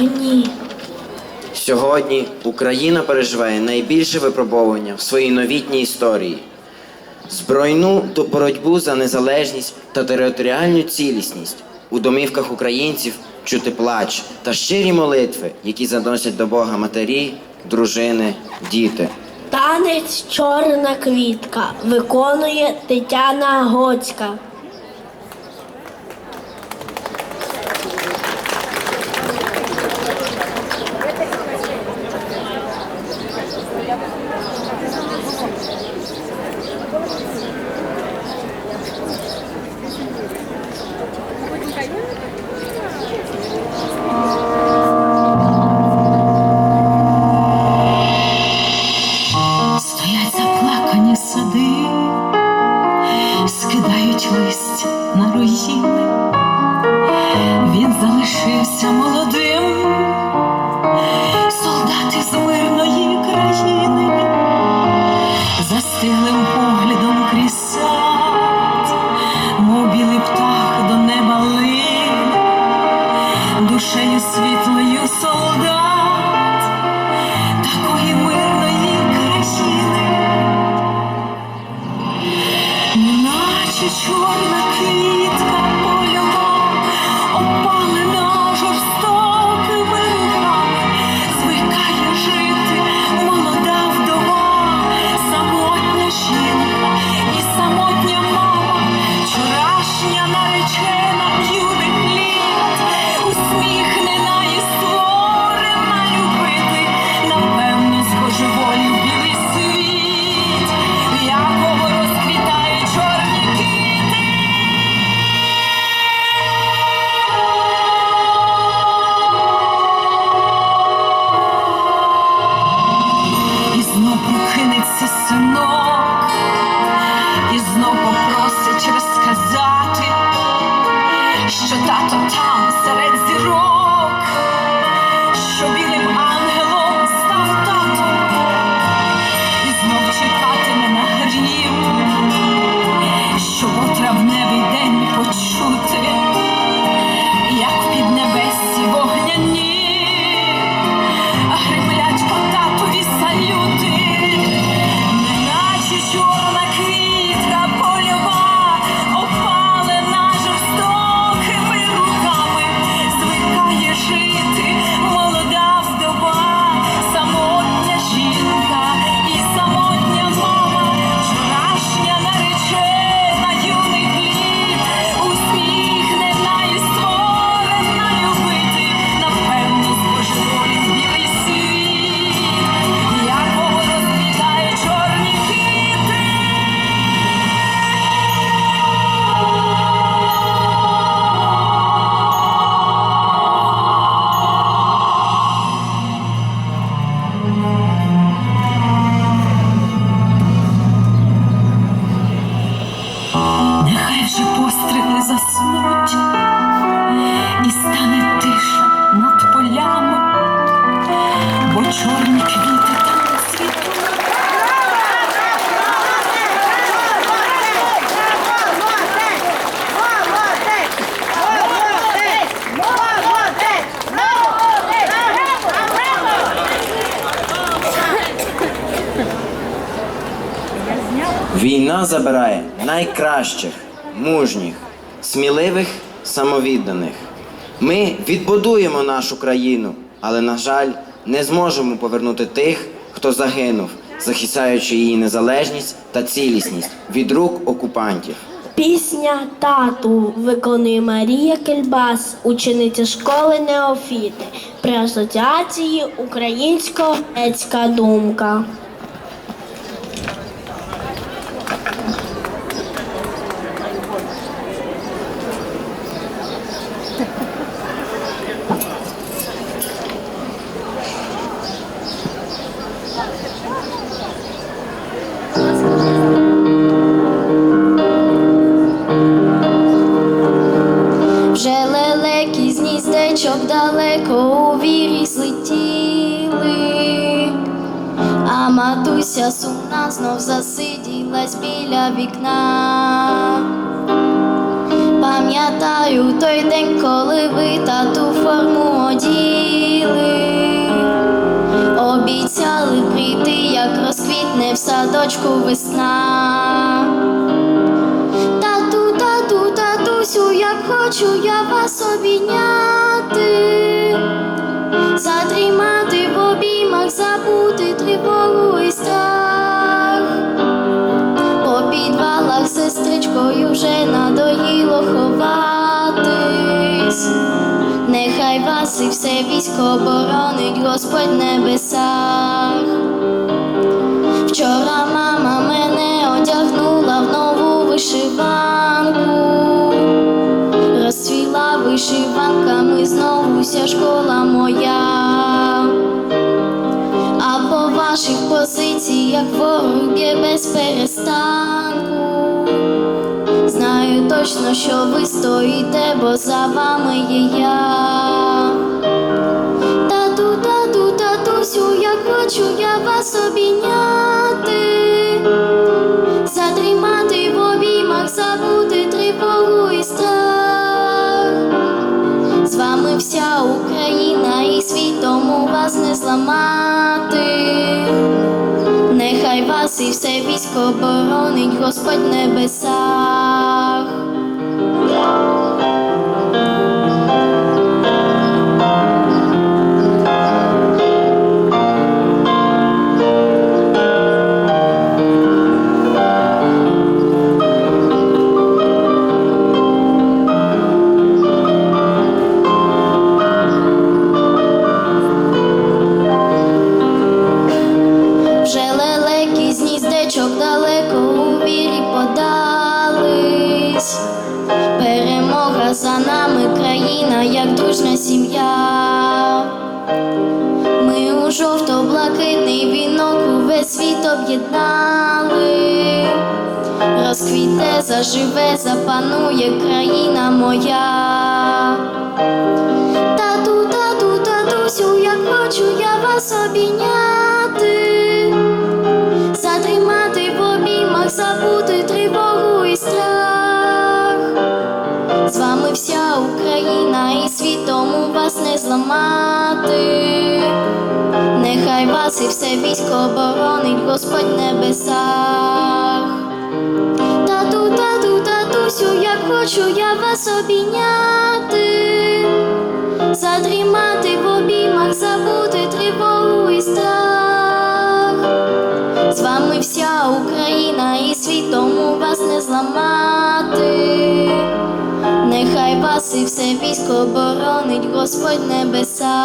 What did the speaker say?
вогні. Сьогодні Україна переживає найбільше випробовування в своїй новітній історії. Збройну до боротьбу за незалежність та територіальну цілісність у домівках українців чути плач та щирі молитви, які заносять до Бога матері, дружини, діти. Танець чорна квітка виконує Тетяна Гоцька. Заснуть, і стане тиша над полями, бо чорні квіти. Війна забирає найкращих, мужніх, сміливих, самовідданих. Ми відбудуємо нашу країну, але, на жаль, не зможемо повернути тих, хто загинув, захищаючи її незалежність та цілісність від рук окупантів. Пісня тату виконує Марія Кельбас, учениця школи Неофіти при асоціації Українсько-грецька думка. сумна, знов засиділась біля вікна. Пам'ятаю той день, коли ви тату форму оділи, обіцяли прийти, як розквітне в садочку весна. Тату, тату, татусю, як хочу я вас обійняти, задрімати в обіймах, забути тривогу і сестричкою вже надоїло ховатись. Нехай вас і все військо боронить Господь небесах. Вчора мама мене одягнула в нову вишиванку, розцвіла вишиванками знову вся школа моя. Ваших позиціях ворог б'є без перестанку. Знаю точно, що ви стоїте, бо за вами є я. Тату, тату, татусю, як хочу я вас обійняти, затримати в обіймах, забути тривогу і страх. З вами вся Україна і світ, тому вас не зламати. Нехай вас і все військо боронить Господь небесах. Як дружна сім'я. Ми у жовто-блакитний вінок увесь світ об'єднали. Розквіте, заживе, запанує країна моя. Зламати. Нехай вас і все військо боронить Господь небесах. Тату, тату, татусю, як хочу я вас обійняти, затримати в обіймах, забути тривогу і страх. З вами вся Україна і світ, тому вас не зламати хай паси все військо боронить Господь небеса.